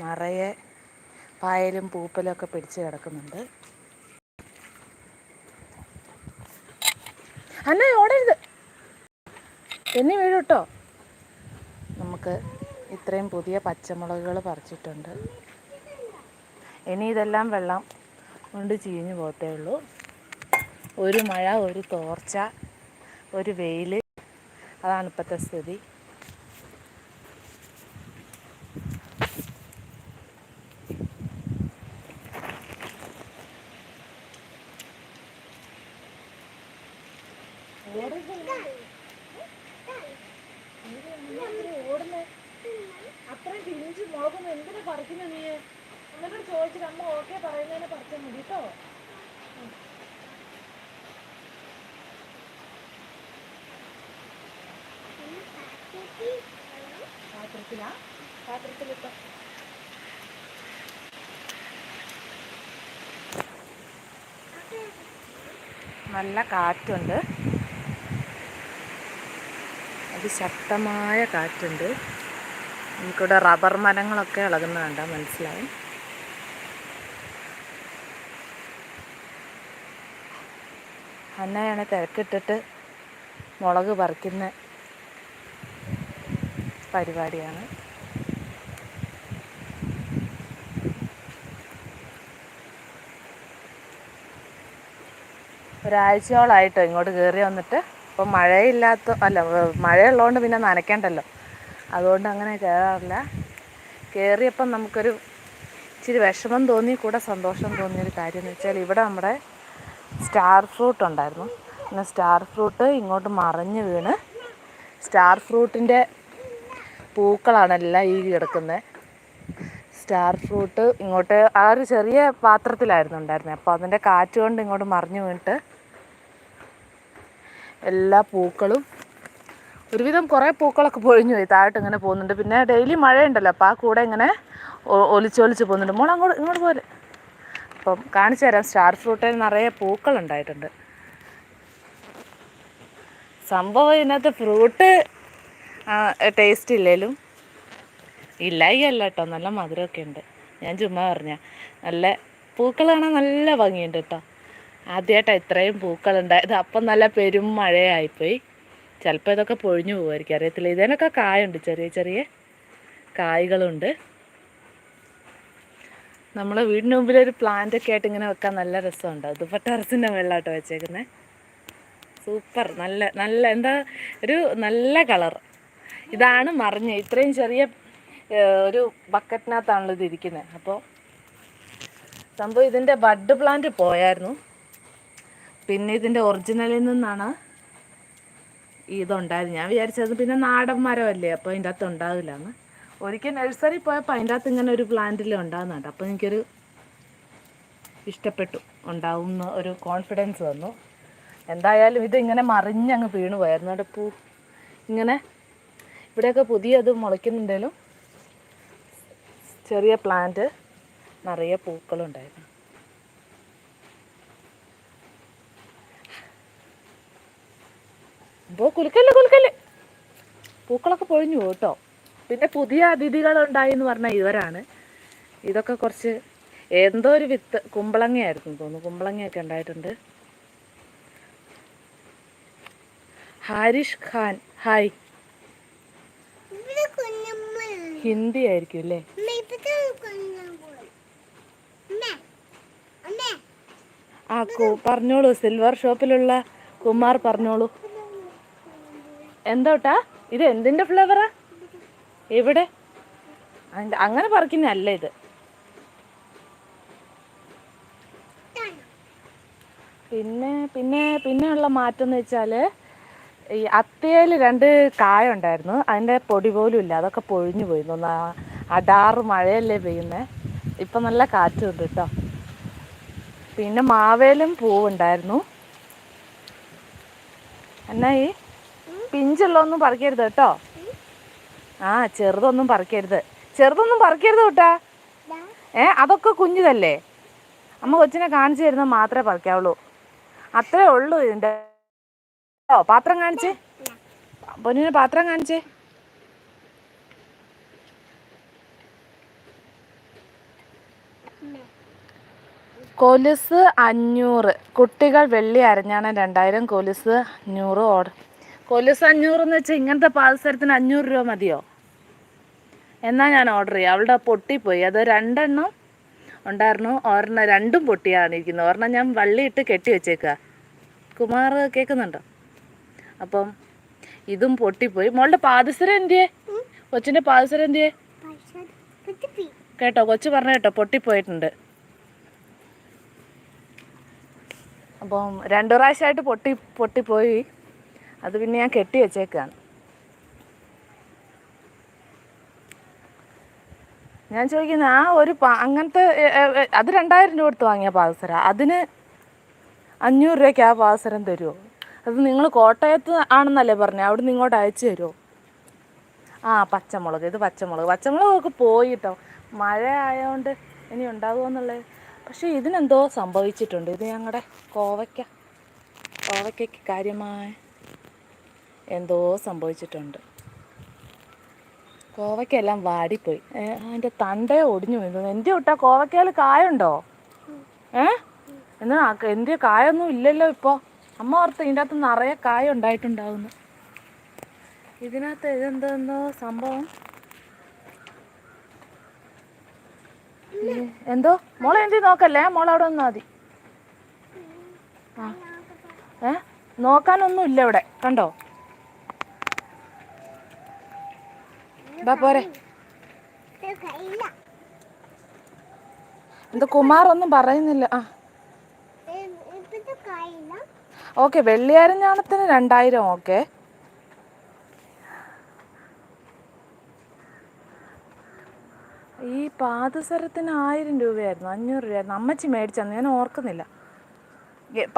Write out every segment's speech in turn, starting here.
നിറയെ പായലും പൂപ്പലും ഒക്കെ പിടിച്ച് കിടക്കുന്നുണ്ട്. അന്ന ഓടരുത് എന്നെ വീഴുട്ടോ നമുക്ക് ഇത്രയും പുതിയ പച്ചമുളകുകൾ പറിച്ചിട്ടുണ്ട്. ഇനി ഇതെല്ലാം വെള്ളം കൊണ്ട് ചീഞ്ഞു പോകത്തേ ഉള്ളൂ. ഒരു മഴ ഒരു തോർച്ച ഒരു വെയിൽ അതാണ് ഇപ്പോഴത്തെ സ്ഥിതി അത്രയും തിരിഞ്ഞ് മുളകൊന്നും എന്തിനാ പറിക്കുന്ന നീ എന്നിട്ട് ചോദിച്ചിട്ട് അമ്മ ഓക്കെ പറയുന്നതിനെ പറിച്ചാൽ മതി കേട്ടോ പാത്രത്തിലാ? പാത്രത്തിലിട്ടോ നല്ല കാറ്റുണ്ട്. അതിശക്തമായ കാറ്റുണ്ട്. നമുക്കിവിടെ റബ്ബർ മരങ്ങളൊക്കെ ഇളകുന്ന കണ്ടാൽ മനസ്സിലായി. അന്നയാണ് തിരക്കിട്ടിട്ട് മുളക് പറിക്കുന്ന. പരിപാടിയാണ്. ഒരാഴ്ചയോളായിട്ടോ ഇങ്ങോട്ട് കയറി വന്നിട്ട്. ഇപ്പം മഴയില്ലാത്ത അല്ല മഴയുള്ളതുകൊണ്ട് പിന്നെ നനയ്ക്കണ്ടല്ലോ. അതുകൊണ്ട് അങ്ങനെ കയറാറില്ല കയറിയപ്പം നമുക്കൊരു ഇച്ചിരി വിഷമം തോന്നി കൂടെ സന്തോഷം തോന്നിയൊരു കാര്യം എന്ന് വെച്ചാൽ ഇവിടെ നമ്മുടെ സ്റ്റാർ ഫ്രൂട്ട് ഉണ്ടായിരുന്നു. പിന്നെ സ്റ്റാർ ഫ്രൂട്ട് ഇങ്ങോട്ട് മറിഞ്ഞ് വീണ്. സ്റ്റാർ ഫ്രൂട്ടിന്റെ പൂക്കളാണ് എല്ലാം ഈ കിടക്കുന്നത് സ്റ്റാർ ഫ്രൂട്ട് ഇങ്ങോട്ട് ആ ഒരു ചെറിയ പാത്രത്തിലായിരുന്നു ഉണ്ടായിരുന്നത് അപ്പോൾ അതിന്റെ കാറ്റ് കൊണ്ട് ഇങ്ങോട്ട് മറിഞ്ഞു വീണിട്ട് എല്ലാ പൂക്കളും ഒരുവിധം കുറേ പൂക്കളൊക്കെ പൊഴിഞ്ഞു പോയി. താഴോട്ട് ഇങ്ങനെ പോകുന്നുണ്ട്. പിന്നെ ഡെയിലി മഴയുണ്ടല്ലോ. അപ്പോൾ ആ കൂടെ ഇങ്ങനെ ഒലിച്ചൊലിച്ച് പോകുന്നുണ്ട്. മോൾ അങ്ങോട്ട് ഇങ്ങോട്ട് പോലെ അപ്പം കാണിച്ചു തരാം. സ്റ്റാർ ഫ്രൂട്ടിൽ നിറയെ പൂക്കളുണ്ടായിട്ടുണ്ട് സംഭവം ഇതിനകത്ത് ഫ്രൂട്ട് ടേസ്റ്റ് ഇല്ലേലും? ഇല്ലായി അല്ല കേട്ടോ നല്ല മധുരമൊക്കെ ഉണ്ട്. ഞാൻ ചുമ്മാ പറഞ്ഞ. നല്ല പൂക്കൾ കാണാൻ നല്ല ഭംഗിയുണ്ട് കേട്ടോ ആദ്യമായിട്ടാണ് ഇത്രയും പൂക്കളുണ്ടായത് അപ്പം നല്ല പെരും മഴയായിപ്പോയി. ചിലപ്പോൾ ഇതൊക്കെ പൊഴിഞ്ഞു പോകുമായിരിക്കും അറിയത്തില്ല. ഇതിനൊക്കെ കായുണ്ട്. ചെറിയ ചെറിയ കായ്കളുണ്ട്. നമ്മളെ വീടിന് മുമ്പിൽ ഒരു പ്ലാന്റ് ഒക്കെ ആയിട്ട് ഇങ്ങനെ വെക്കാൻ നല്ല രസമുണ്ട്. അതിപ്പോൾ ടെറസിന്റെ വെള്ളമാട്ടോ വെച്ചേക്കുന്നത് സൂപ്പർ. നല്ല നല്ല എന്താ? ഒരു നല്ല കളർ. ഇതാണ് മറിഞ്ഞ്. ഇത്രയും ചെറിയ ഒരു ബക്കറ്റിനകത്താണല്ലോ ഇത് അപ്പോൾ സംഭവം ഇതിന്റെ ബഡ് പ്ലാന്റ് പോയായിരുന്നു. പിന്നെ ഇതിന്റെ ഒറിജിനലിൽ നിന്നാണ് ഇതുണ്ടായത്. ഞാൻ വിചാരിച്ചത് പിന്നെ നാടൻ മരമല്ലേ അപ്പോൾ അതിന്റെ അകത്ത് ഉണ്ടാവില്ല എന്ന്. ഒരിക്കൽ നഴ്സറി പോയപ്പോൾ അതിന്റെ അകത്ത് ഇങ്ങനെ ഒരു പ്ലാന്റിൽ ഉണ്ടാകുന്നുണ്ട് അപ്പോൾ എനിക്കൊരു ഇഷ്ടപ്പെട്ടു. ഉണ്ടാവുന്ന ഒരു കോൺഫിഡൻസ് വന്നു. എന്തായാലും ഇതിങ്ങനെ മറിഞ്ഞങ്ങ് വീണു പോയായിരുന്നു അവിടെ പൂ ഇങ്ങനെ ഇവിടെയൊക്കെ പുതിയ അത് മുളയ്ക്കുന്നുണ്ടെങ്കിലും ചെറിയ പ്ലാന്റ് നിറയെ പൂക്കളുണ്ടായിരുന്നു. ഇപ്പോൾ കുലുക്കല്ല കുലുക്കൽ പൂക്കളൊക്കെ പൊഴിഞ്ഞു കേട്ടോ പിന്നെ പുതിയ അതിഥികളുണ്ടായി എന്ന് പറഞ്ഞാൽ ഇവരാണ്. ഇതൊക്കെ കുറച്ച് എന്തോ ഒരു വിത്ത് കുമ്പളങ്ങയായിരുന്നു തോന്നുന്നു. കുമ്പളങ്ങയൊക്കെ ഉണ്ടായിട്ടുണ്ട്. ഹാരിഷ് ഖാൻ ഹായ് ഇവിടെ കുഞ്ഞമ്മ ഹിന്ദി ആയിരിക്കും അല്ലേ? ആ പറഞ്ഞോളൂ. സിൽവർ ഷോപ്പിലുള്ള കുമാർ പറഞ്ഞോളൂ. എന്തോട്ടാ? ഇത് എന്തിന്റെ ഫ്ലേവറാ എവിടെ? അങ്ങനെ പറിക്കുന്നല്ല ഇത്. പിന്നെ പിന്നെ പിന്നെ പിന്നെയുള്ള മാറ്റം എന്ന് വെച്ചാൽ ഈ അത്തിയയിൽ രണ്ട് കായ ഉണ്ടായിരുന്നു അതിന്റെ പൊടി പോലും ഇല്ല. അതൊക്കെ പൊഴിഞ്ഞു പോയി തോന്നുന്നു അടാറ് മഴയല്ലേ പെയ്യുന്നത് ഇപ്പം നല്ല കാറ്റുണ്ട് കേട്ടോ. പിന്നെ മാവേലും പൂവുണ്ടായിരുന്നു. എന്നാ ഈ പിഞ്ചുള്ളതൊന്നും പറിക്കരുത് കേട്ടോ. ആ ചെറുതൊന്നും പറിക്കരുത്. ചെറുതൊന്നും പറിക്കരുത് കേട്ടാ ഏ അതൊക്കെ കുഞ്ഞിതല്ലേ. അമ്മ കൊച്ചിനെ കാണിച്ചു തരുന്നത് മാത്രമേ പറിക്കാവുള്ളൂ. അത്രേ ഉള്ളൂ ഇതിന്റെ ഓ പാത്രം കാണിച്ചേ. പൊന്നിന് പാത്രം കാണിച്ചേ. കൊലുസ് അഞ്ഞൂറ്. കുട്ടികൾ വെള്ളി അരഞ്ഞാണ് രണ്ടായിരം കൊലുസ് അഞ്ഞൂറ് ഓർഡർ. കൊലുസ് അഞ്ഞൂറ് എന്ന് വെച്ചാൽ ഇങ്ങനത്തെ പാദസരത്തിന് അഞ്ഞൂറ് രൂപ മതിയോ? എന്നാൽ ഞാൻ ഓർഡർ ചെയ്യാം. അവളുടെ പൊട്ടിപ്പോയി. അത് രണ്ടെണ്ണം ഉണ്ടായിരുന്നു. ഒരെണ്ണം രണ്ടും പൊട്ടിയാണ് ഇരിക്കുന്നത് ഒരെണ്ണം ഞാൻ വള്ളിയിട്ട് കെട്ടി വെച്ചേക്കുക കുമാർ കേൾക്കുന്നുണ്ടോ അപ്പം ഇതും പൊട്ടിപ്പോയി. മോളുടെ പാദസരം എന്തിയേ? കൊച്ചിന്റെ പാദസരം എന്തിയേ? കേട്ടോ കൊച്ചു പറഞ്ഞു കേട്ടോ പൊട്ടിപ്പോയിട്ടുണ്ട്. അപ്പം രണ്ടു പ്രാവശ്യമായിട്ട് പൊട്ടി പൊട്ടിപ്പോയി. അത് പിന്നെ ഞാൻ കെട്ടി വെച്ചേക്കാണ്. ഞാൻ ചോദിക്കുന്ന ആ ഒരു അങ്ങനത്തെ അത് രണ്ടായിരം രൂപ കൊടുത്ത് വാങ്ങിയ പാദസര. അതിന് അഞ്ഞൂറ് രൂപയ്ക്ക് ആ പാദസരം തരുമോ അത് നിങ്ങൾ കോട്ടയത്ത് ആണെന്നല്ലേ പറഞ്ഞത് അവിടെ നിന്ന് ഇങ്ങോട്ട് അയച്ചു തരുമോ ആ പച്ചമുളക്. ഇത് പച്ചമുളക്. പച്ചമുളകൊക്കെ പോയി കേട്ടോ മഴ ആയതുകൊണ്ട് ഇനി ഉണ്ടാകുമോ എന്നുള്ളത്. പക്ഷേ ഇതിനെന്തോ സംഭവിച്ചിട്ടുണ്ട്. ഇത് ഞങ്ങളുടെ കോവയ്ക്ക. കോവയ്ക്കയ്ക്ക് കാര്യമായ എന്തോ സംഭവിച്ചിട്ടുണ്ട്. കോവയ്ക്കെല്ലാം വാടിപ്പോയി. അതിന്റെ തണ്ടേ ഒടിഞ്ഞു പോയി എന്റെ വിട്ടാ? കോവയ്ക്കയിൽ കായുണ്ടോ? ഏ? എന്നാ എന്റെ കായൊന്നും ഇല്ലല്ലോ ഇപ്പോൾ അമ്മ ഓർത്ത് ഇതിന്റെ അകത്ത് നിറയെ കായ ഉണ്ടായിട്ടുണ്ടാവുന്നു. ഇതിനകത്ത് ഇതെന്തോ സംഭവം? എന്തോ? മോളെ എന്തി നോക്കല്ലേ? മോളെ അവിടെ വന്നാൽ മതി. ആ. ഏ? നോക്കാനൊന്നും ഇല്ല ഇവിടെ. കണ്ടോ? പോരെ. എന്താ കുമാർ ഒന്നും പറയുന്നില്ല. ആ. ഓക്കെ വെള്ളിയാരഞ്ഞാണത്തിന് രണ്ടായിരം ഓക്കെ ഈ പാദസരത്തിന് ആയിരം രൂപയായിരുന്നു അഞ്ഞൂറ് രൂപയായിരുന്നു. അമ്മച്ചി മേടിച്ചെന്ന് ഞാൻ ഓർക്കുന്നില്ല.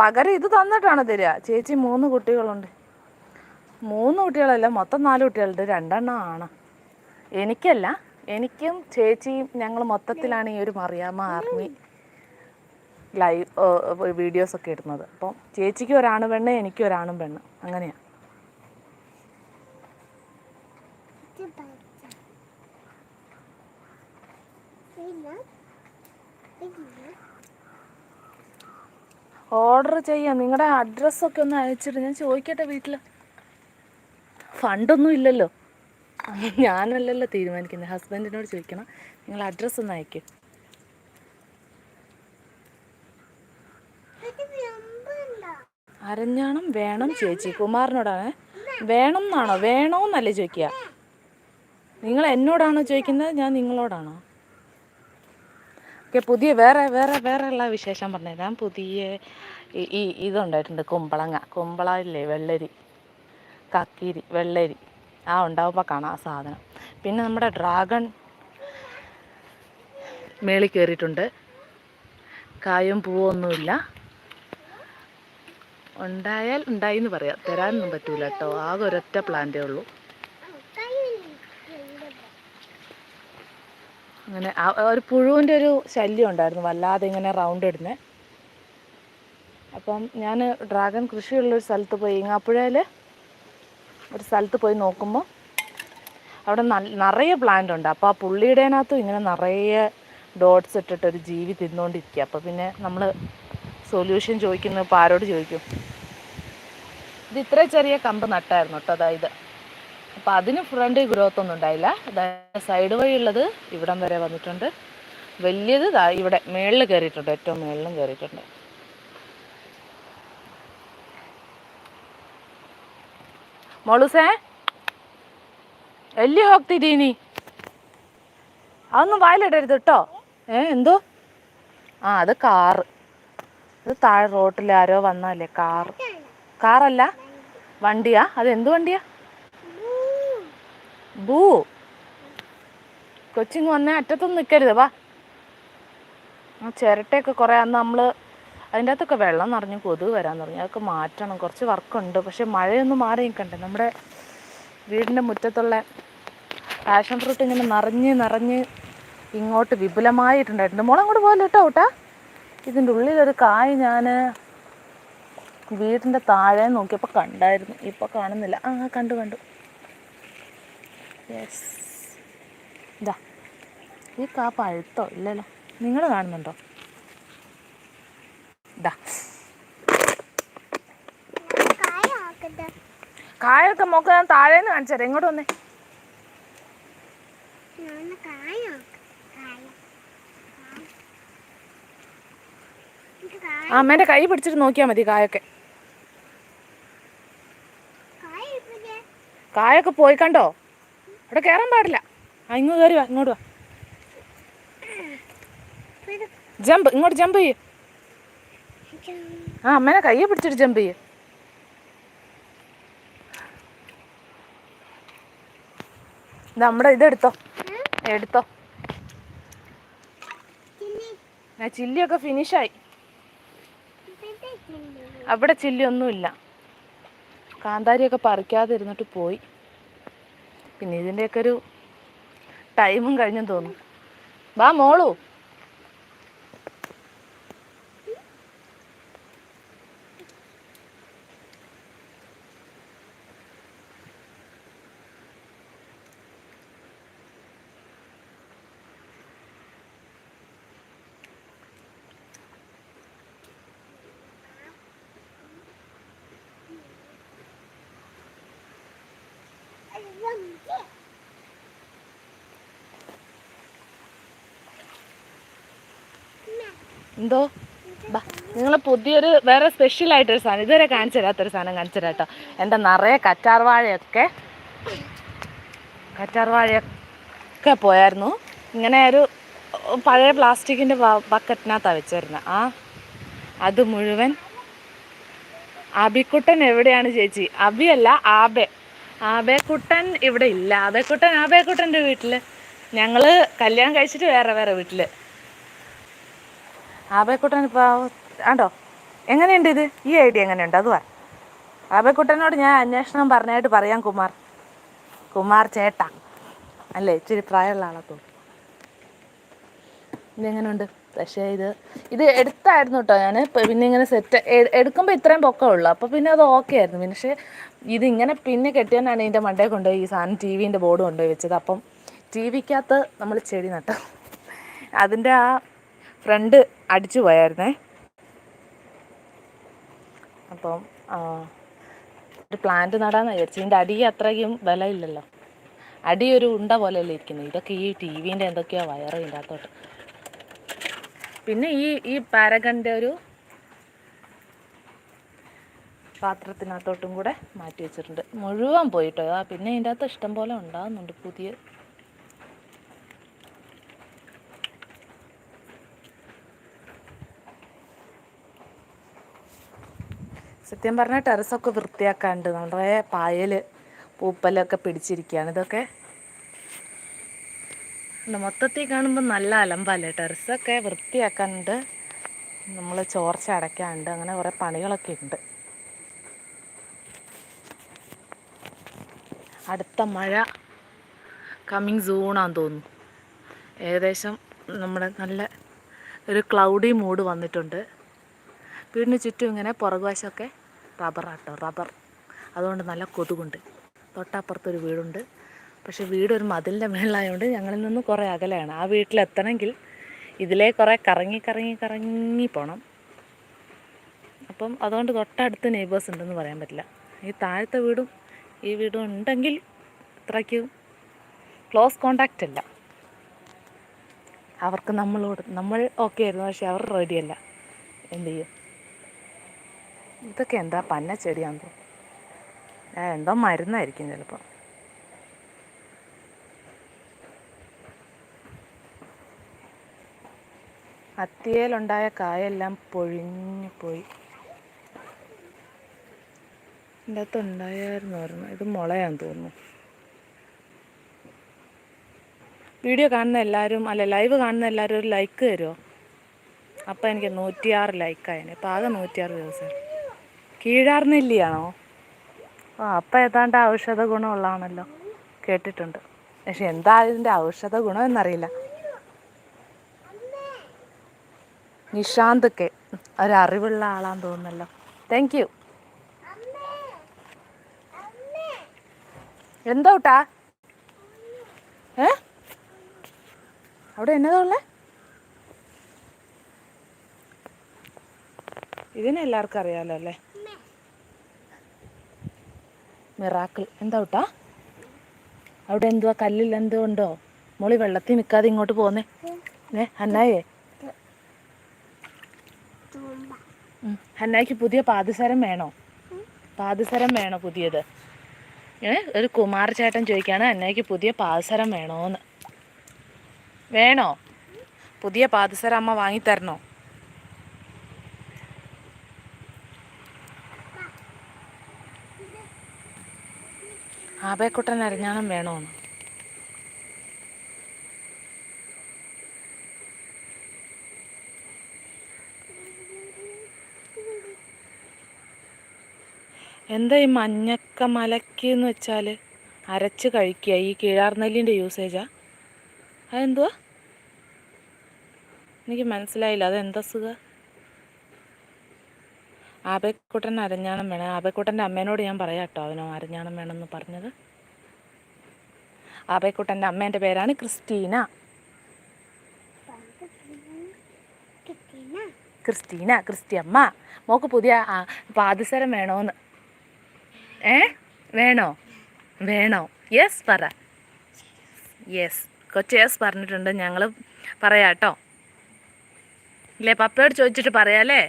പകരം ഇത് തന്നിട്ടാണ് തരിക. ചേച്ചി മൂന്ന് കുട്ടികളുണ്ട്. മൂന്ന് കുട്ടികളല്ല മൊത്തം നാല് കുട്ടികളുണ്ട്. രണ്ടെണ്ണം ആണ്. എനിക്കല്ല എനിക്കും ചേച്ചിയും ഞങ്ങൾ മൊത്തത്തിലാണ് ഈ ഒരു മറിയാമ്മ ആർമി. ലൈവ് വീഡിയോസ് ഒക്കെ ഇടുന്നത്. അപ്പം ചേച്ചിക്ക് ഒരാണ് പെണ്ണ് എനിക്ക് ഒരാണും പെണ്ണ്. അങ്ങനെയാണ് ഓർഡർ ചെയ്യാം. നിങ്ങളുടെ അഡ്രസ്സൊക്കെ ഒന്ന് അയച്ചിട്ട് ഞാൻ ചോദിക്കട്ടെ വീട്ടിൽ ഫണ്ടൊന്നും ഇല്ലല്ലോ. ഞാനല്ലല്ലോ തീരുമാനിക്കുന്നത് ഹസ്ബൻഡിനോട് ചോദിക്കണം. നിങ്ങൾ അഡ്രസ്സ് ഒന്ന് അയക്കും ഇത് വെമ്പുണ്ടോ അരഞ്ഞാണം വേണം ചേച്ചി. കുമാറിനോടാണ്. വേണം എന്നാണോ വേണോന്നല്ലേ ചോദിക്കുക. നിങ്ങൾ എന്നോടാണോ ചോദിക്കുന്നത്? ഞാൻ നിങ്ങളോടാണോ? ഓക്കെ പുതിയ വേറെ വേറെ വേറെ ഉള്ള വിശേഷം പറഞ്ഞുതരാം. പുതിയ ഈ ഇതുണ്ടായിട്ടുണ്ട്. കുമ്പളങ്ങ. കുമ്പള ഇല്ലേ വെള്ളരി. കക്കിരി വെള്ളരി. ആ ഉണ്ടാവുമ്പോൾ കാണാം ആ സാധനം. പിന്നെ നമ്മുടെ ഡ്രാഗൺ മേളിൽ കയറിയിട്ടുണ്ട്. കായും പൂവൊന്നുമില്ല ഉണ്ടായാൽ ഉണ്ടായി എന്ന് പറയാം. തരാനൊന്നും പറ്റൂല കേട്ടോ. ആകെ ഒരൊറ്റ പ്ലാന്റേ ഉള്ളൂ. അങ്ങനെ ഒരു പുഴുവിന്റെ ഒരു ശല്യം ഉണ്ടായിരുന്നു. വല്ലാതെ ഇങ്ങനെ റൗണ്ട് ഇടുന്നത് അപ്പം ഞാൻ ഡ്രാഗൺ കൃഷിയുള്ളൊരു സ്ഥലത്ത് പോയി. ഇങ്ങാപ്പുഴയിൽ ഒരു സ്ഥലത്ത് പോയി നോക്കുമ്പോൾ അവിടെ നിറയെ പ്ലാന്റ് ഉണ്ട്. അപ്പോൾ ആ പുള്ളിയുടേനകത്തും ഇങ്ങനെ നിറയെ ഡോട്ട്സ് ഇട്ടിട്ട് ഒരു ജീവി തിന്നുകൊണ്ടിരിക്കുക അപ്പോൾ പിന്നെ നമ്മൾ സൊല്യൂഷൻ ചോദിക്കുന്നത് ഇപ്പോൾ ആരോട് ചോദിക്കും? ഇത് ഇത്ര ചെറിയ കമ്പ് നട്ടായിരുന്നു കേട്ടോ അതായത്. അപ്പം അതിന് ഫ്രണ്ട് ഗ്രോത്ത് ഒന്നും ഉണ്ടായില്ല. അതായത് സൈഡ് വഴിയുള്ളത് ഇവിടം വരെ വന്നിട്ടുണ്ട്. വലിയത് ഇവിടെ മേളിൽ കയറിയിട്ടുണ്ട് ഏറ്റവും മേളിലും കയറിയിട്ടുണ്ട് മോളുസേ? വലിയ ഹോക്തി ദീനി അതൊന്നും വായിലിടരുത് കേട്ടോ ഏ എന്തോ? ആ അത് കാറ്. അത് താഴെ റോട്ടിൽ ആരോ വന്നല്ലേ കാർ. കാറല്ല? വണ്ടിയാ? അത് എന്ത് വണ്ടിയാ? ബൂ. കൊച്ചിങ് വന്നേ അറ്റത്തൊന്നും നിൽക്കരുത് വാ. ആ ചിരട്ടയൊക്കെ കുറേ അന്ന് നമ്മൾ അതിന്റെ അകത്തൊക്കെ വെള്ളം നിറഞ്ഞ് കൊതുക് വരാൻ തുടങ്ങി. അതൊക്കെ മാറ്റണം. കുറച്ച് വർക്കുണ്ട്. പക്ഷെ മഴയൊന്നും മാറി നിൽക്കണ്ടേ? നമ്മുടെ വീടിന്റെ മുറ്റത്തുള്ള പാഷൻ ഫ്രൂട്ട് ഇങ്ങനെ നിറഞ്ഞ് നിറഞ്ഞ് ഇങ്ങോട്ട് വിപുലമായിട്ടുണ്ടായിട്ടുണ്ട് മോളങ്ങോട്ട് പോലെ കേട്ടോ ഇതിന്റെ ഉള്ളിലൊരു കായ് ഞാൻ വീടിന്റെ താഴെ നോക്കിയപ്പോൾ കണ്ടായിരുന്നു. ഇപ്പോൾ കാണുന്നില്ല. ആ കണ്ടു കണ്ടു. യെസ് ഇതാ ഈ കാ പഴുത്തോ ഇല്ലല്ലോ. നിങ്ങൾ കാണുന്നുണ്ടോ? ഇതാ കായൊക്കെ മോക്ക് ഞാൻ താഴേന്ന് കാണിച്ചു തരാം ഇങ്ങോട്ട് വന്നേ. കായ എനിക്ക് കായ ആ അമ്മേന്റെ കൈ പിടിച്ചിട്ട് നോക്കിയാ മതി കായൊക്കെ. കായൊക്കെ പോയി കണ്ടോ? അവിടെ കയറാൻ പാടില്ല. ഇങ്ങ് കയറി വാ ഇങ്ങോട്ട് വാ. ജമ്പ് ഇങ്ങോട്ട് ജമ്പ് ചെയ്യ. ആ അമ്മേനെ കയ്യെ പിടിച്ചിട്ട് ജമ്പ് ചെയ്യ്. നമ്മുടെ ഇതെടുത്തോ എടുത്തോ. ചില്ലിയൊക്കെ ഫിനിഷായി അവിടെ ചില്ലൊന്നുമില്ല കാന്താരിയൊക്കെ പറിക്കാതെ ഇരുന്നിട്ട് പോയി. പിന്നെ ഇതിന്റെയൊക്കെ ഒരു ടൈമും കഴിഞ്ഞെന്ന് തോന്നുന്നു. വാ മോളു. എന്തോ? ബാ നിങ്ങൾ പുതിയൊരു വേറെ സ്പെഷ്യൽ ആയിട്ടൊരു സാധനം ഇതുവരെ കാണിച്ചു തരാത്തൊരു സാധനം കാണിച്ചു തരാം കേട്ടോ എന്റെ നിറയെ കറ്റാർ വാഴയൊക്കെ കറ്റാർ വാഴയൊക്കെ പോയായിരുന്നു. ഇങ്ങനെ ഒരു പഴയ പ്ലാസ്റ്റിക്കിന്റെ ബക്കറ്റിനകത്താണ് വെച്ചിരുന്നത് ആ അത് മുഴുവൻ അബിക്കുട്ടൻ എവിടെയാണ് ചേച്ചി? അബിയല്ല ആബെ. ആബേക്കുട്ടൻ ഇവിടെ ഇല്ല. ആബേക്കുട്ടൻ ആബേക്കുട്ടന്റെ വീട്ടിൽ ഞങ്ങൾ കല്യാണം കഴിച്ചിട്ട് വേറെ വേറെ വീട്ടിൽ ആബേക്കുട്ടൻ ഇപ്പോൾ ആണ്ടോ? എങ്ങനെയുണ്ട് ഇത്? ഈ ഐഡിയ എങ്ങനെയുണ്ട്? അതുവാ ആബേക്കുട്ടനോട് ഞാൻ അന്വേഷണം പറഞ്ഞായിട്ട് പറയാം കുമാർ. കുമാർ ചേട്ട. അല്ലേ? ഇച്ചിരി പ്രായമുള്ള ആളെ തോന്നും ഇതെങ്ങനെയുണ്ട് പക്ഷേ ഇത് ഇത് എടുത്തായിരുന്നു കേട്ടോ ഞാൻ പിന്നെ ഇങ്ങനെ സെറ്റ് എടുക്കുമ്പോൾ ഇത്രയും പൊക്കമുള്ളൂ അപ്പോൾ പിന്നെ അത് ഓക്കെ ആയിരുന്നു. പിന്നെ പക്ഷേ ഇതിങ്ങനെ പിന്നെ കെട്ടിയാനാണ് ഇതിന്റെ മണ്ടേ കൊണ്ടുപോയി ഈ സാധനം ടി വിന്റെ ബോർഡ് കൊണ്ടുപോയി വെച്ചത്. അപ്പം ടി വിക്കകത്ത് നമ്മൾ ചെടി നട്ടു. അതിന്റെ ആ ഫ്രണ്ട് അടിച്ചു പോയായിരുന്നേ. അപ്പം ഒരു പ്ലാന്റ് നടാന്ന് വിചാരിച്ചു. ഇതിന്റെ അടി അത്രയ്ക്കും ബലമില്ലല്ലോ അടി ഒരു ഉണ്ട പോലെയല്ലേ ഇരിക്കുന്നത് ഇതൊക്കെ ഈ ടി വിന്റെ എന്തൊക്കെയോ വയറ് ഇതിന്റെ അകത്തോട്ട്. പിന്നെ ഈ ഈ പാരഗണിന്റെ ഒരു പാത്രത്തിനകത്തോട്ടും കൂടെ മാറ്റി വെച്ചിട്ടുണ്ട്. മുഴുവൻ പോയിട്ടോ. പിന്നെ ഇതിന്റെ അകത്ത് ഇഷ്ടം പോലെ ഉണ്ടാകുന്നുണ്ട് പുതിയ സത്യം പറഞ്ഞാൽ ടെറസൊക്കെ വൃത്തിയാക്കാണ്ട് നമ്മുടെ പായൽ പൂപ്പലൊക്കെ പിടിച്ചിരിക്കുകയാണ് ഇതൊക്കെ. മൊത്തത്തിൽ കാണുമ്പോൾ നല്ല അലമ്പല്ലേ? ടെറസൊക്കെ വൃത്തിയാക്കാനുണ്ട്. നമ്മൾ ചോർച്ച അടയ്ക്കാണ്ട് അങ്ങനെ കുറേ പണികളൊക്കെ ഉണ്ട്. അടുത്ത മഴ. കമ്മിങ് സൂണാന്ന് തോന്നുന്നു. ഏകദേശം നമ്മുടെ നല്ല ഒരു ക്ലൗഡി മൂഡ് വന്നിട്ടുണ്ട്. വീടിന് ചുറ്റും ഇങ്ങനെ പുറകുവശമൊക്കെ റബ്ബറാട്ടോ റബ്ബർ. അതുകൊണ്ട് നല്ല കൊതുകുണ്ട്. തൊട്ടപ്പുറത്തൊരു വീടുണ്ട്. പക്ഷെ വീടൊരു മതിലിന്റെ മേളിലായതുകൊണ്ട് ഞങ്ങളിൽ നിന്ന് കുറേ അകലെയാണ്. ആ വീട്ടിലെത്തണമെങ്കിൽ ഇതിലേ കുറേ കറങ്ങി കറങ്ങി കറങ്ങി പോകണം അപ്പം അതുകൊണ്ട് തൊട്ടടുത്ത് നെയ്ബേഴ്സ് ഉണ്ടെന്ന് പറയാൻ പറ്റില്ല. ഈ താഴത്തെ വീടും ഈ വീടും ഉണ്ടെങ്കിൽ അത്രയ്ക്ക് ക്ലോസ് കോണ്ടാക്റ്റ് അല്ല അവർക്ക് നമ്മളോട് നമ്മൾ ഓക്കെ ആയിരുന്നു. പക്ഷെ അവർ റെഡിയല്ല എന്ത് ചെയ്യും? ഇതൊക്കെ എന്താ പന്ന ചെടിയാന്ന് തോന്നുന്നു. എന്തോ മരുന്നായിരിക്കും ചിലപ്പോൾ അത്തിയേലുണ്ടായ കായെല്ലാം പൊഴിഞ്ഞു പോയി. ഇതിന്റെ അകത്ത് പറഞ്ഞു. ഇത് മുളയാന്ന് തോന്നുന്നു. വീഡിയോ കാണുന്ന എല്ലാവരും അല്ല ലൈവ് കാണുന്ന എല്ലാവരും ഒരു ലൈക്ക് തരുമോ അപ്പം എനിക്ക് നൂറ്റിയാറ് ലൈക്കായതിന് ഇപ്പം ആകെ നൂറ്റിയാറ് ദിവസം കീഴാർനെല്ലിയാണോ ആ അപ്പം ഏതാണ്ട് ഔഷധ ഗുണമുള്ളതാണല്ലോ. കേട്ടിട്ടുണ്ട്. പക്ഷെ എന്താ ഇതിന്റെ ഔഷധ ഗുണം എന്നറിയില്ല. നിഷാന്തൊക്കെ ഒരറിവുള്ള ആളാന്ന് തോന്നുന്നല്ലോ. താങ്ക് യു എന്തോട്ടാ ഏ? അവിടെ എന്നതാ ഉള്ളേ ഇതിനെല്ലാവർക്കും അറിയാമല്ലോ അല്ലേ? മിറാക്കിൾ. എന്താ കേട്ടാ അവിടെ എന്തുവാ? കല്ലിൽ എന്തോ ഉണ്ടോ? മോളി വെള്ളത്തിൽ നിൽക്കാതെ ഇങ്ങോട്ട് പോന്നേ. ഏ ഹന്നായേ. ഹന്നായ്ക്ക് പുതിയ പാദസരം വേണോ? പാദസരം വേണോ പുതിയത്? ഏ ഒരു കുമാരചേട്ടൻ ചോദിക്കാണ് പുതിയ പാദസരം വേണോന്ന്. വേണോ? പുതിയ പാദസരം അമ്മ വാങ്ങിത്തരണോ? ആബേക്കുട്ടൻ അരഞ്ഞാണം വേണോന്ന്. എന്താ ഈ മഞ്ഞക്ക മലക്ക് എന്ന് വെച്ചാൽ അരച്ച് കഴിക്കുക? ഈ കിഴാർനെല്ലിന്റെ യൂസേജാ? അതെന്തുവാ? എനിക്ക് മനസ്സിലായില്ല. അതെന്താ സുഖ? ആബേക്കുട്ടൻ അരഞ്ഞാണം വേണം. ആബേക്കുട്ടന്റെ അമ്മേനോട് ഞാൻ പറയാം കേട്ടോ അവനോ അരഞ്ഞാണം വേണമെന്ന് പറഞ്ഞത്. ആബേക്കുട്ടന്റെ അമ്മേന്റെ പേരാണ് ക്രിസ്റ്റീന. ക്രിസ്റ്റീന ക്രിസ്റ്റിയമ്മ. മോക്ക് പുതിയ പാദസരം വേണോന്ന്. ഏ? വേണോ? വേണോ? യെസ് പറ. യെസ് കൊച്ചു യെസ് പറഞ്ഞിട്ടുണ്ട്. ഞങ്ങൾ പറയാം കേട്ടോ. ഇല്ലേ? പപ്പയോട് ചോദിച്ചിട്ട് പറയാല്ലേ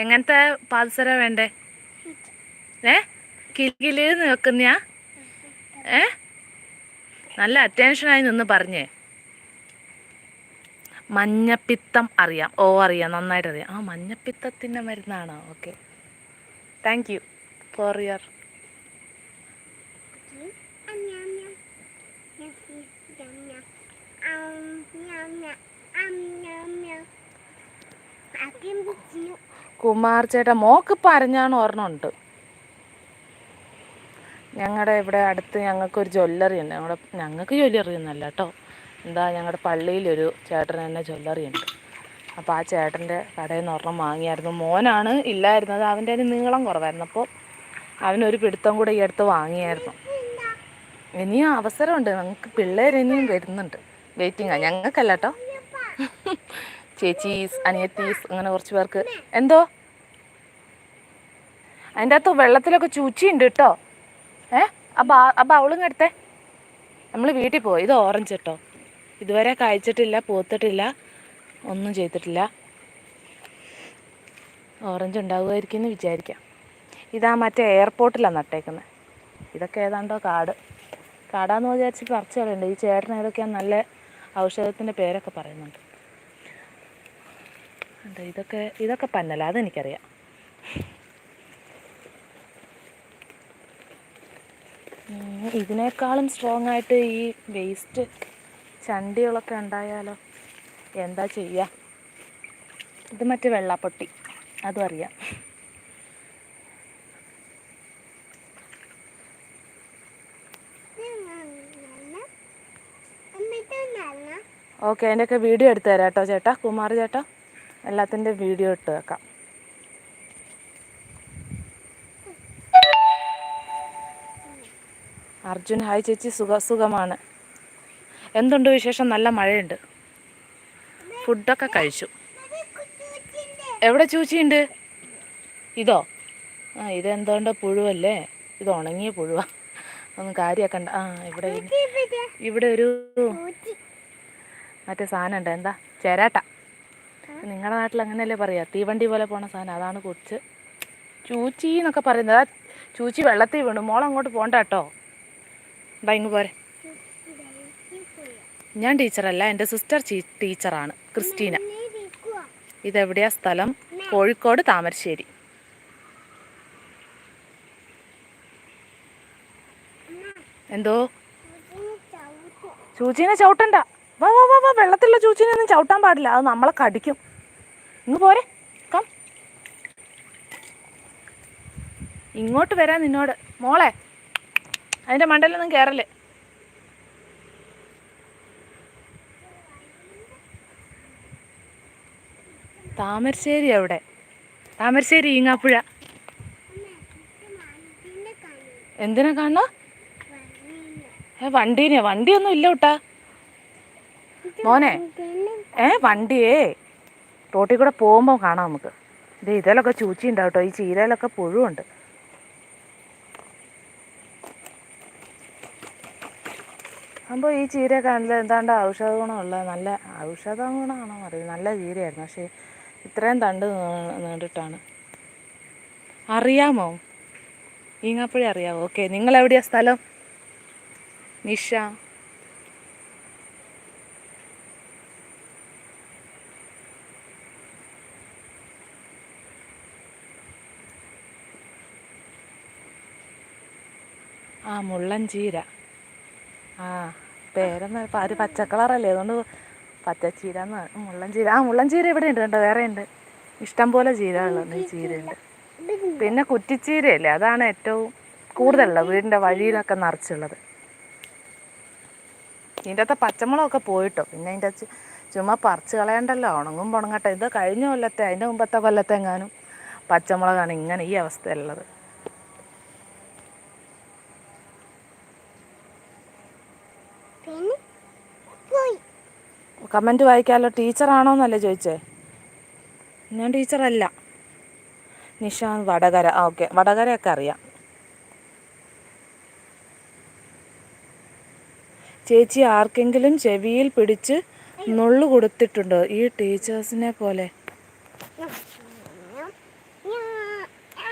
എങ്ങനത്തെ പാദസര വേണ്ടേ? ഏ? കിലികിലിന്ന് വെക്കുന്നയാ ഏ? നല്ല അറ്റൻഷനായി നിന്ന് പറഞ്ഞേ. മഞ്ഞപ്പിത്തം അറിയാം. ഓ അറിയാം. നന്നായിട്ട് അറിയാം. ആ മഞ്ഞപ്പിത്തത്തിന്റെ മരുന്നാണോ? Okay. Thank you for your Kumar ചേട്ടാ മോക്ക് പറഞ്ഞാണ് ഓർമ്മയുണ്ട് ഞങ്ങളുടെ ഇവിടെ അടുത്ത് ഞങ്ങൾക്കൊരു ജ്വല്ലറി ഉണ്ട്. ഞങ്ങളുടെ ഞങ്ങൾക്ക് ജ്വല്ലറി ഒന്നല്ല കേട്ടോ. എന്താ ഞങ്ങളുടെ പള്ളിയിലൊരു ചേട്ടൻ തന്നെ ജ്വല്ലറി ഉണ്ട്. അപ്പോൾ ആ ചേട്ടന്റെ കടയിൽ നിന്ന് ഒരെണ്ണം വാങ്ങിയായിരുന്നു. മോനാണ് ഇല്ലായിരുന്നത്. അവന്റെ അതിന് നീളം കുറവായിരുന്നു. അപ്പോൾ അവനൊരു പിടുത്തം കൂടെ ഈ അടുത്ത് വാങ്ങിയായിരുന്നു. ഇനിയും അവസരമുണ്ട്. ഞങ്ങൾക്ക് പിള്ളേർ ഇനിയും വരുന്നുണ്ട്. വെയിറ്റിംഗാ ഞങ്ങൾക്കല്ല കേട്ടോ. ചേച്ചീസ് അനിയത്തീസ് അങ്ങനെ കുറച്ച് പേർക്ക്. എന്തോ? അതിന്റെ അകത്ത് വെള്ളത്തിലൊക്കെ ചൂച്ചിയുണ്ട് കേട്ടോ. ഏ? അപ്പം അപ്പം അവളും എടുത്തേ. നമ്മൾ വീട്ടിൽ പോയി. ഇത് ഓറഞ്ച് കേട്ടോ ഇതുവരെ കഴിച്ചിട്ടില്ല പൂത്തിട്ടില്ല ഒന്നും ചെയ്തിട്ടില്ല. ഓറഞ്ച് ഉണ്ടാവുമായിരിക്കും എന്ന് വിചാരിക്കാം. ഇതാ മറ്റേ എയർപോർട്ടിലാണ് നട്ടേക്കുന്നത് ഇതൊക്കെ ഏതാണ്ടോ കാട്. കാടാന്ന് വിചാരിച്ച് പറിച്ച് കളയുണ്ട്. ഈ ചേട്ടൻ ഏതൊക്കെയാണ് നല്ല ഔഷധത്തിന്റെ പേരൊക്കെ പറയുന്നുണ്ട്. ഉണ്ട്. ഇതൊക്കെ ഇതൊക്കെ പന്നല അതെനിക്കറിയാം. ഇതിനേക്കാളും സ്ട്രോങ് ആയിട്ട് ഈ വേസ്റ്റ് ചണ്ടികളൊക്കെ ഉണ്ടായാലോ? എന്താ ചെയ്യുക ഇത് മറ്റേ വെള്ളപ്പൊട്ടി അതും അറിയാം. ഓക്കെ അതിന്റെയൊക്കെ വീഡിയോ എടുത്തു തരാം കേട്ടോ ചേട്ടാ. കുമാർ ചേട്ടാ. എല്ലാത്തിന്റെ വീഡിയോ ഇട്ട് വെക്കാം. അർജുൻ ഹായ് ചേച്ചി. സുഖ സുഖമാണ്. എന്തുണ്ട് വിശേഷം? നല്ല മഴയുണ്ട്. ഫുഡൊക്കെ കഴിച്ചു. എവിടെ ചൂച്ചിയുണ്ട്? ഇതോ? ആ ഇതെന്തോണ്ട? പുഴുവല്ലേ? ഇത് ഉണങ്ങിയ പുഴുവാ. ഒന്നും കാര്യമാക്കണ്ട ആ ഇവിടെ ഇവിടെ ഒരു മറ്റേ സാധനം ഉണ്ട്. എന്താ? ചേരാട്ട. നിങ്ങളുടെ നാട്ടിൽ അങ്ങനെയല്ലേ പറയാ? തീവണ്ടി പോലെ പോണ സാധനം അതാണ് കുറിച്ച് ചൂച്ചി എന്നൊക്കെ പറയുന്നത്. ആ ചൂച്ചി വെള്ളത്തിൽ വീണു. മോൾ അങ്ങോട്ട് പോണ്ട കേട്ടോ. ഭയങ്ക പോരെ. ഞാൻ ടീച്ചറല്ല എന്റെ സിസ്റ്റർ ടീച്ചറാണ്. ക്രിസ്റ്റീന. ഇതെവിടെയാ സ്ഥലം? കോഴിക്കോട് താമരശ്ശേരി. എന്തോ? ചൂച്ചീനെ ചവിട്ടണ്ട. വാ വാ വാ വാ. വെള്ളത്തിലുള്ള ചൂച്ചീനെ ഒന്നും ചവിട്ടാൻ പാടില്ല. അത് നമ്മളെ കടിക്കും. ഇങ്ങ് പോരെ. കം. ഇങ്ങോട്ട് വരാൻ നിന്നോട്. മോളെ അതിന്റെ മണ്ടലൊന്നും കയറല്ലേ താമരശ്ശേരി അവിടെ. താമരശ്ശേരി ഈങ്ങാപ്പുഴ. എന്തിനാ കാണുക ഏ വണ്ടീനെ. വണ്ടിയൊന്നും ഇല്ല കേട്ടാ മോനെ. ഏ വണ്ടിയേ. റോട്ടിൽ കൂടെ പോകുമ്പോൾ കാണാം നമുക്ക്. ഇത് ഇതിലൊക്കെ ചൂച്ചിയുണ്ടാവും കേട്ടോ ഈ ചീരയിലൊക്കെ പുഴുവുണ്ട്. അപ്പോൾ ഈ ചീര നല്ല എന്താണ്ട് ഔഷധ ഗുണമുള്ള നല്ല ഔഷധ ഗുണമാണോ അറിയില്ല. നല്ല ചീരയായിരുന്നു. പക്ഷേ ഇത്രയും തണ്ട് നേടിട്ടാണ് അറിയാമോ? ഈങ്ങാപ്പുഴ അറിയാമോ ഓക്കെ നിങ്ങളെവിടെയാണ് സ്ഥലം? നിഷ. ആ മുള്ളൻ മുള്ളൻചീര ആ പേരെന്ന് ഇപ്പം ഒരു പച്ചക്കളറല്ലേ? അതുകൊണ്ട് പച്ചച്ചീര എന്ന് മുള്ളൻചീര ആ മുള്ളൻചീര ഇവിടെ ഉണ്ട് കേട്ടോ വേറെ ഉണ്ട്. ഇഷ്ടം പോലെ ചീരകളുണ്ട് ചീരയുണ്ട് പിന്നെ കുറ്റിച്ചീരയല്ലേ? അതാണ് ഏറ്റവും കൂടുതലുള്ളത്. വീടിന്റെ വഴിയിലൊക്കെ നിറച്ചുള്ളത്. ഇതിന്റെ അകത്തെ പച്ചമുളകൊക്കെ പോയിട്ടോ? പിന്നെ അതിന്റെ ചുമ്മാ പറിച്ച് കളയണ്ടല്ലോ? ഉണങ്ങും ഉണങ്ങട്ടെ. ഇത് കഴിഞ്ഞ കൊല്ലത്തെ അതിന്റെ മുമ്പത്തെ കൊല്ലത്തെ എങ്ങാനും പച്ചമുളകാണ് ഇങ്ങനെ ഈ അവസ്ഥയിലുള്ളത് പിന്നെ പോയി കമന്റ് വായിക്കാമല്ലോ ടീച്ചറാണോ എന്നല്ലേ ചോദിച്ചേ? ഞാൻ ടീച്ചറല്ല. നിഷാന്ത് വടകര. ആ ഓക്കെ. വടകരയൊക്കെ അറിയാം. ചേച്ചി ആർക്കെങ്കിലും ചെവിയിൽ പിടിച്ച് നുള്ളു കൊടുത്തിട്ടുണ്ടോ ഈ ടീച്ചേഴ്സിനെ പോലെ.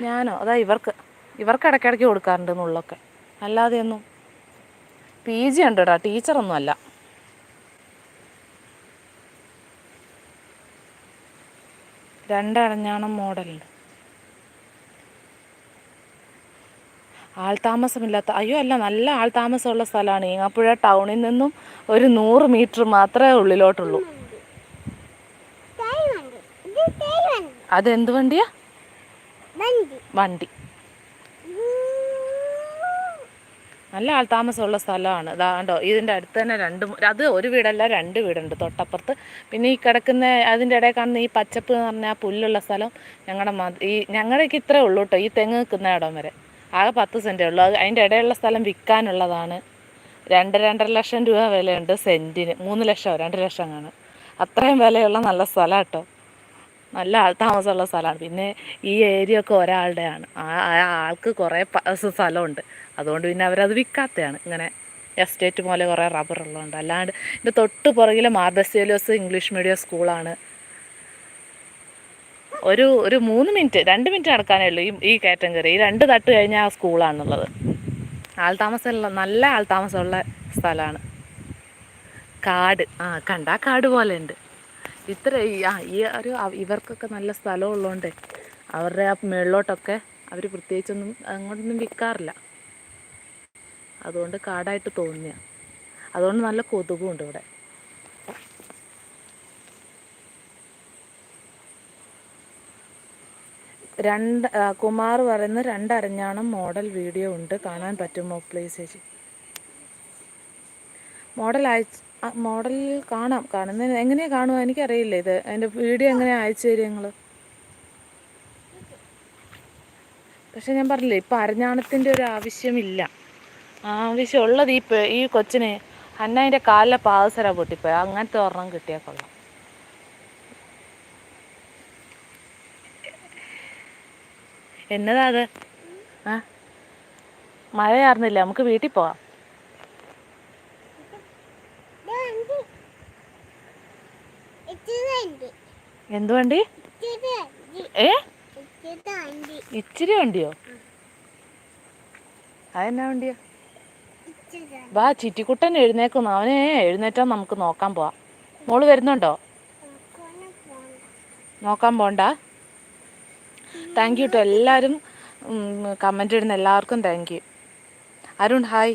ഞാനോ? അതാ ഇവർക്ക്. ഇവർക്ക് ഇടയ്ക്കിടയ്ക്ക് കൊടുക്കാറുണ്ട് നുള്ളൊക്കെ. അല്ലാതെയൊന്നും. പി ജി ഉണ്ട് കേട്ടോ ടീച്ചറൊന്നും അല്ല രണ്ടരഞ്ഞാണം മോഡലുണ്ട്. ആൾതാമസമില്ലാത്ത അയ്യോ അല്ല നല്ല ആൾതാമസമുള്ള സ്ഥലമാണ്. ഈങ്ങാപ്പുഴ ടൗണിൽ നിന്നും ഒരു നൂറ് മീറ്റർ മാത്രമേ ഉള്ളിലോട്ടുള്ളൂ. അതെന്ത് വണ്ടിയാ? വണ്ടി. നല്ല ആൾതാമസമുള്ള സ്ഥലമാണ്. ഇതാണ്ടോ ഇതിന്റെ അടുത്ത് തന്നെ രണ്ട് അത് ഒരു വീടല്ല രണ്ട് വീടുണ്ട് തൊട്ടപ്പുറത്ത്. പിന്നെ ഈ കിടക്കുന്ന അതിന്റെ ഇടയിൽ കാണുന്ന ഈ പച്ചപ്പ് എന്ന് പറഞ്ഞാൽ പുല്ലുള്ള സ്ഥലം ഞങ്ങളുടെ ഈ ഞങ്ങളുടെയൊക്കെ ഇത്രേ ഉള്ളൂ കേട്ടോ ഈ തെങ്ങ് നിൽക്കുന്ന ഇടം വരെ. ആകെ പത്ത് സെന്റേ ഉള്ളൂ. അത് അതിന്റെ ഇടയിലുള്ള സ്ഥലം വിൽക്കാനുള്ളതാണ്. രണ്ട് രണ്ടര ലക്ഷം രൂപ വിലയുണ്ട് സെന്റിന് മൂന്ന് ലക്ഷം രണ്ട് ലക്ഷം കാണും അത്രയും വിലയുള്ള നല്ല സ്ഥലം കേട്ടോ നല്ല ആൾ താമസമുള്ള സ്ഥലമാണ് പിന്നെ ഈ ഏരിയ ഒക്കെ ഒരാളുടെയാണ്. ആ ആൾക്ക് കുറേ സ്ഥലമുണ്ട്. അതുകൊണ്ട് പിന്നെ അവരത് വിൽക്കാത്തതാണ് ഇങ്ങനെ എസ്റ്റേറ്റ് പോലെ കുറേ റബ്ബർ ഉള്ളതുകൊണ്ട്. അല്ലാണ്ട് എന്റെ തൊട്ട് പുറകിൽ മാർബസേലോസ് ഇംഗ്ലീഷ് മീഡിയം സ്കൂളാണ്. ഒരു ഒരു മൂന്ന് മിനിറ്റ് രണ്ട് മിനിറ്റ് നടക്കാനേ ഉള്ളൂ ഈ ഈ കയറ്റം കയറി. ഈ രണ്ട് തട്ട് കഴിഞ്ഞാൽ ആ സ്കൂളാണുള്ളത്. ആൾതാമസമുള്ള നല്ല ആൾതാമസമുള്ള സ്ഥലമാണ്. കാട്. ആ കണ്ടാ കാട് പോലെ ഉണ്ട്. ഇത്ര ആ ഈ ഒരു ഇവർക്കൊക്കെ നല്ല സ്ഥലം ഉള്ളതുകൊണ്ട് അവരുടെ ആ മേളിലോട്ടൊക്കെ അവർ പ്രത്യേകിച്ചൊന്നും അങ്ങോട്ടൊന്നും വിൽക്കാറില്ല അതുകൊണ്ട് കാടായിട്ട് തോന്നിയ. അതുകൊണ്ട് നല്ല കൊതുകും ഉണ്ട് ഇവിടെ. രണ്ട് കുമാർ പറയുന്ന രണ്ടരഞ്ഞാണം മോഡൽ വീഡിയോ ഉണ്ട്. കാണാൻ പറ്റുമോ പ്ലീസ് ചേച്ചി? മോഡൽ അയച്ച് മോഡൽ കാണാം. കാണുന്നതിന് എങ്ങനെയാണ് കാണുമോ എനിക്കറിയില്ല ഇത്. അതിന്റെ വീഡിയോ എങ്ങനെയാണ് അയച്ചു തരും നിങ്ങൾ പക്ഷെ ഞാൻ പറഞ്ഞില്ലേ ഇപ്പം അരഞ്ഞാണത്തിന്റെ ഒരു ആവശ്യമില്ല. ആവശ്യമുള്ളത് ഈ ഈ കൊച്ചിന് അന്നതിന്റെ കാലിലെ പാദസര പൊട്ടിപ്പോയി. അങ്ങനത്തെ ഒരെണ്ണം കിട്ടിയാൽ കൊള്ളാം. എന്നതാ അത്? ആ? മഴയാർന്നില്ല? നമുക്ക് വീട്ടിൽ പോവാം. എന്തുവണ്ടി ഏ? ഇച്ചിരി വണ്ടിയോ? അതെന്നാ വണ്ടിയാ? വാ ചിറ്റിക്കുട്ടൻ എഴുന്നേക്കുന്നു. അവനെ എഴുന്നേറ്റാ നമുക്ക് നോക്കാൻ പോവാം. മോൾ വരുന്നുണ്ടോ? നോക്കാൻ പോണ്ട. താങ്ക് യു കേട്ടോ എല്ലാവരും കമന്റ് ഇടുന്ന എല്ലാവർക്കും താങ്ക് യു അരുൺ ഹായ്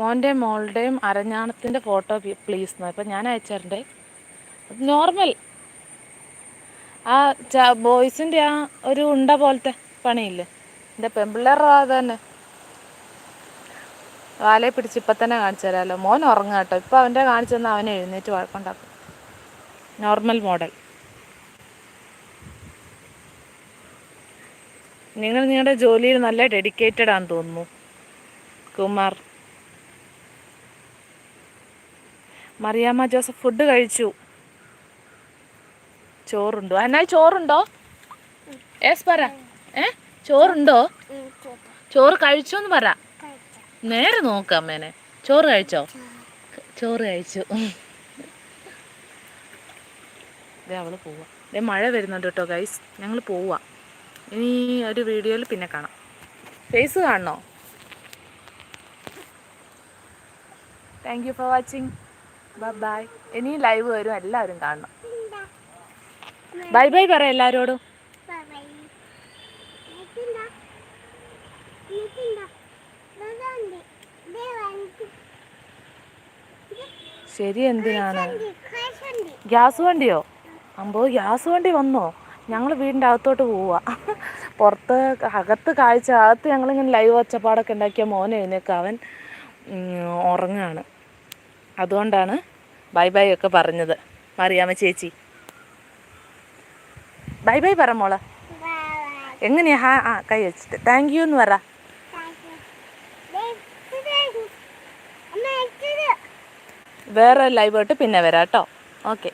മോന്റെയും മോളുടെയും അരഞ്ഞാണത്തിന്റെ ഫോട്ടോ പ്ലീസ് എന്ന് ഇപ്പം ഞാൻ അയച്ചാറുണ്ട് നോർമൽ ആ ച ബോയ്സിന്റെ ആ ഒരു ഉണ്ട പോലത്തെ പണിയില്ലേ? എന്റെ പെമ്പിള്ളേരുടെ അത് തന്നെ. വാലയെ പിടിച്ച് ഇപ്പം തന്നെ കാണിച്ചു തരാമല്ലോ മോൻ ഉറങ്ങുക കേട്ടോ. ഇപ്പം അവന്റെ കാണിച്ചു തന്നാൽ അവനെ എഴുന്നേറ്റ് വഴക്കുണ്ടാക്കും. Normal model. നിങ്ങൾ നിങ്ങളുടെ ജോലിയിൽ നല്ല ഡെഡിക്കേറ്റഡ് ആണെന്ന് തോന്നുന്നു. കുമാർ. മറിയാമ്മ ജോസഫ് ഫുഡ് കഴിച്ചു. ചോറുണ്ടോ? എന്നായി ചോറുണ്ടോ? ഏസ് പറ. ഏ? ചോറുണ്ടോ? ചോറ്. ചോറ് കഴിച്ചോന്ന് പറ. നേരെ നോക്കാം അമ്മേനെ. ചോറ് കഴിച്ചോ? ചോറ് കഴിച്ചു. അവൾ പോവാ. ദേ മഴ വരുന്നുണ്ട് കേട്ടോ ഗൈസ് ഞങ്ങൾ പോവാ. ഇനി ഒരു വീഡിയോയിൽ പിന്നെ കാണാം. ഫേസ് കാണണോ? Thank you for watching bye ഇനി ലൈവ് വരും. എല്ലാവരും കാണണം. ബൈ ബൈ പറ എല്ലാവരോടും ശരി എന്തിനാണ്? ഗ്യാസ് വണ്ടിയോ? അമ്പോ ഗ്യാസ് വണ്ടി വന്നോ? ഞങ്ങൾ വീടിന്റെ അകത്തോട്ട് പോവുക പുറത്ത് അകത്ത് കാഴ്ച അകത്ത് ഞങ്ങളിങ്ങനെ ലൈവ് ഒച്ചപ്പാടൊക്കെ ഉണ്ടാക്കിയ മോനെ എഴുന്നേക്ക് അവൻ ഉറങ്ങാണ്. അതുകൊണ്ടാണ് ബൈ ബൈ ഒക്കെ പറഞ്ഞത്. മറിയാമ്മ ചേച്ചി. ബൈ ബൈ പറ മോളെ. എങ്ങനെയാ? ഹാ ആ കൈ വെച്ചിട്ട്. താങ്ക് യു എന്ന് പറ. വേറെ ലൈവ് ആയിട്ട് പിന്നെ വരാം കേട്ടോ ഓക്കെ